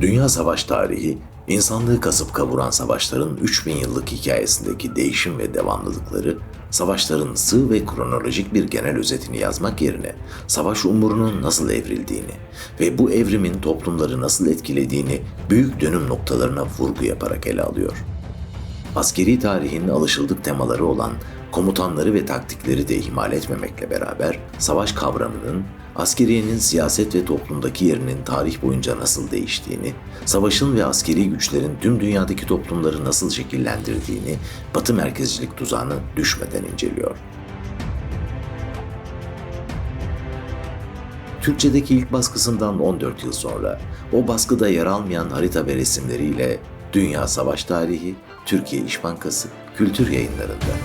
Dünya savaş tarihi, insanlığı kasıp kavuran savaşların 3000 yıllık hikayesindeki değişim ve devamlılıkları, savaşların sığ ve kronolojik bir genel özetini yazmak yerine savaş umurunun nasıl evrildiğini ve bu evrimin toplumları nasıl etkilediğini büyük dönüm noktalarına vurgu yaparak ele alıyor. Askeri tarihin alışıldık temaları olan komutanları ve taktikleri de ihmal etmemekle beraber savaş kavramının askeriyenin siyaset ve toplumdaki yerinin tarih boyunca nasıl değiştiğini, savaşın ve askeri güçlerin tüm dünyadaki toplumları nasıl şekillendirdiğini Batı merkezcilik tuzağına düşmeden inceliyor. Türkçedeki ilk baskısından 14 yıl sonra o baskıda yer almayan harita ve resimleriyle Dünya Savaş Tarihi, Türkiye İş Bankası, Kültür Yayınları'nda.